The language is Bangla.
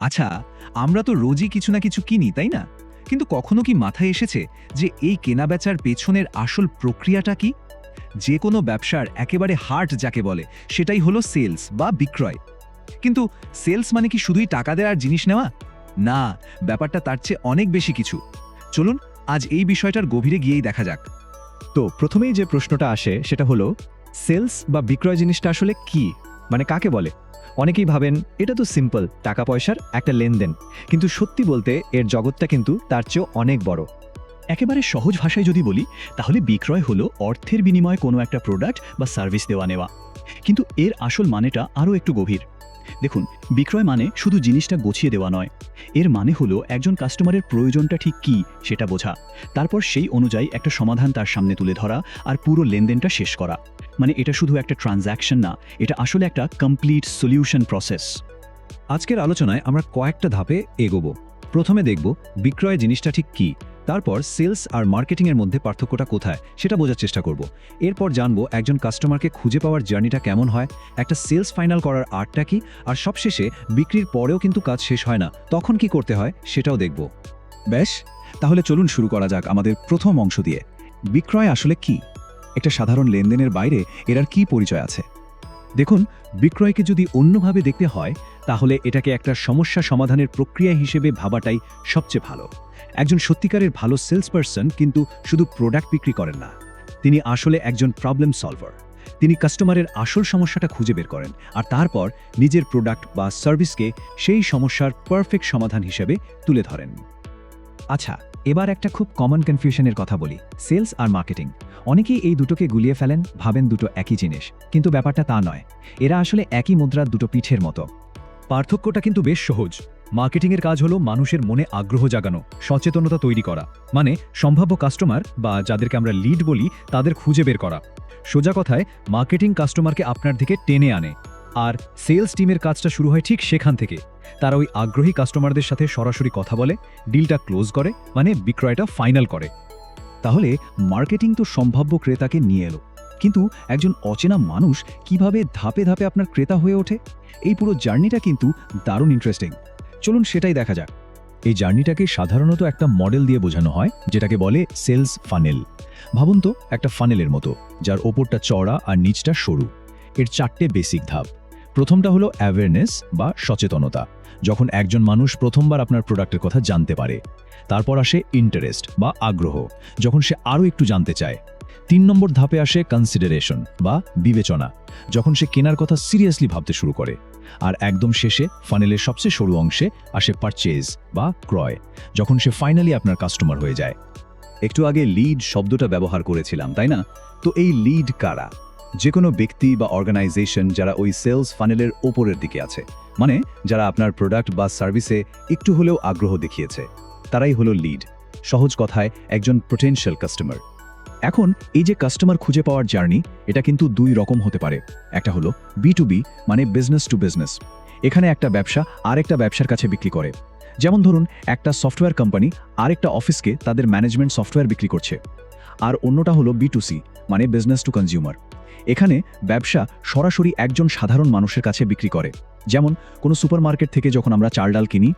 আচ্ছা আমরা তো রোজই কিছু না কিছু কিনি, তাই না? কিন্তু কখনো কি মাথায় এসেছে যে এই কেনাবেচার পেছনের আসল প্রক্রিয়াটা কি? যে কোনো ব্যবসার একেবারে হার্ট যাকে বলে, সেটাই হলো সেলস বা বিক্রয়। কিন্তু সেলস মানে কি শুধুই টাকা দেওয়ার জিনিস নেওয়া? না, ব্যাপারটা তার চেয়ে অনেক বেশি কিছু। চলুন, আজ এই বিষয়টার গভীরে গিয়েই দেখা যাক। তো প্রথমেই যে প্রশ্নটা আসে, সেটা হলো, সেলস বা বিক্রয় জিনিসটা আসলে কি? মানে কাকে বলে? অনেকেই ভাবেন এটা তো সিম্পল টাকা পয়সার একটা লেনদেন। কিন্তু সত্যি বলতে এর জগৎটা কিন্তু তার চেয়েও অনেক বড়। একেবারে সহজ ভাষায় যদি বলি, তাহলে বিক্রয় হলো অর্থের বিনিময়ে কোনো একটা প্রোডাক্ট বা সার্ভিস দেওয়া নেওয়া। কিন্তু এর আসল মানেটা আরও একটু গভীর। দেখুন, বিক্রয় মানে শুধু জিনিসটা গুছিয়ে দেওয়া নয়। এর মানে হলো একজন কাস্টমারের প্রয়োজনটা ঠিক কী সেটা বোঝা। তারপর সেই অনুযায়ী একটা সমাধান তার সামনে তুলে ধরা আর পুরো লেনদেনটা শেষ করা। মানে এটা শুধু একটা ট্রানজ্যাকশন না, এটা আসলে একটা কমপ্লিট সলিউশন প্রসেস। আজকের আলোচনায় আমরা কয়েকটা ধাপে এগোবো। প্রথমে দেখব বিক্রয় জিনিসটা ঠিক কি। তারপর সেলস আর মার্কেটিংয়ের মধ্যে পার্থক্যটা কোথায় সেটা বোঝার চেষ্টা করব। এরপর জানব একজন কাস্টমারকে খুঁজে পাওয়ার জার্নিটা কেমন হয়, একটা সেলস ফাইনাল করার আর্টটা কি, আর সবশেষে বিক্রির পরেও কিন্তু কাজ শেষ হয় না, তখন কি করতে হয় সেটাও দেখব। বেশ তাহলে চলুন শুরু করা যাক আমাদের প্রথম অংশ দিয়ে। বিক্রয় আসলে কি? একটা সাধারণ লেনদেনের বাইরে এর আর কি পরিচয় আছে? দেখুন, বিক্রয়কে যদি অন্যভাবে দেখতে হয়, তাহলে এটাকে একটা সমস্যা সমাধানের প্রক্রিয়া হিসেবে ভাবাটাই সবচেয়ে ভালো। একজন সত্যিকারের ভালো সেলস পারসন কিন্তু শুধু প্রোডাক্ট বিক্রি করেন না, তিনি আসলে একজন প্রবলেম সলভার। তিনি কাস্টমারের আসল সমস্যাটা খুঁজে বের করেন, আর তারপর নিজের প্রোডাক্ট বা সার্ভিসকে সেই সমস্যার পারফেক্ট সমাধান হিসেবে তুলে ধরেন। আচ্ছা এবার একটা খুব কমন কনফিউশনের কথা বলি সেলস আর মার্কেটিং অনেকেই এই দুটোকে গুলিয়ে ফেলেন, ভাবেন দুটো একই জিনিস, কিন্তু ব্যাপারটা তা নয়। এরা আসলে একই মুদ্রার দুটো পিঠের মতো। পার্থক্যটা কিন্তু বেশ সহজ। মার্কেটিংয়ের কাজ হলো মানুষের মনে আগ্রহ জাগানো, সচেতনতা তৈরি করা মানে সম্ভাব্য কাস্টমার বা যাদেরকে আমরা লিড বলি, তাদের খুঁজে বের করা। সোজা কথায় মার্কেটিং কাস্টমারকে আপনার দিকে টেনে আনে। আর সেলস টিমের কাজটা শুরু হয় ঠিক সেখান থেকে। তারা ওই আগ্রহী কাস্টমারদের সাথে সরাসরি কথা বলে, ডিলটা ক্লোজ করে মানে বিক্রয়টা ফাইনাল করে। তাহলে মার্কেটিং তো সম্ভাব্য ক্রেতাকে নিয়ে এলো। কিন্তু একজন অচেনা মানুষ কীভাবে ধাপে ধাপে আপনার ক্রেতা হয়ে ওঠে? এই পুরো জার্নিটা কিন্তু দারুণ ইন্টারেস্টিং চলুন সেটাই দেখা যাক। এই জার্নিটাকে সাধারণত একটা মডেল দিয়ে বোঝানো হয়, যেটাকে বলে সেলস ফানেল। ভাবুন তো, একটা ফানেলের মতো, যার ওপরটা চড়া আর নিচটা সরু। এর চারটে বেসিক ধাপ। প্রথমটা হলো অ্যাওয়ারনেস বা সচেতনতা। যখন একজন মানুষ প্রথমবার আপনার প্রোডাক্টের কথা জানতে পারে, তারপর আসে ইন্টারেস্ট বা আগ্রহ, যখন সে আরও একটু জানতে চায়। তিন নম্বর ধাপে আসে কনসিডারেশন বা বিবেচনা, যখন সে কেনার কথা সিরিয়াসলি ভাবতে শুরু করে। আর একদম শেষে ফানেলের সবচেয়ে সরু অংশে আসে পারচেজ বা ক্রয়, যখন সে ফাইনালি আপনার কাস্টমার হয়ে যায়। একটু আগে লিড শব্দটা ব্যবহার করেছিলাম, তাই না? তো এই লিড কারা? যে কোনো ব্যক্তি বা অর্গানাইজেশন যারা ওই সেলস ফানেলের ওপরের দিকে আছে মানে যারা আপনার প্রোডাক্ট বা সার্ভিসে একটু হলেও আগ্রহ দেখিয়েছে, তারাই হলো লিড সহজ কথায় একজন পোটেনশিয়াল কাস্টমার এখন এই যে কাস্টমার খুঁজে পাওয়ার জার্নি এটা কিন্তু দুই রকম হতে পারে। একটা হলো বি টু বি মানে বিজনেস টু বিজনেস এখানে একটা ব্যবসা আরেকটা ব্যবসার কাছে বিক্রি করে। যেমন ধরুন, একটা সফটওয়্যার কোম্পানি আরেকটা অফিসকে তাদের ম্যানেজমেন্ট সফটওয়্যার বিক্রি করছে। আর অন্যটা হলো বি টু সি মানে বিজনেস টু কনজিউমার এখানে ব্যবসা সরাসরি একজন সাধারণ মানুষের কাছে বিক্রি করে। যেমন কোনো সুপারমার্কেট থেকে যখন আমরা চাল ডাল কিনি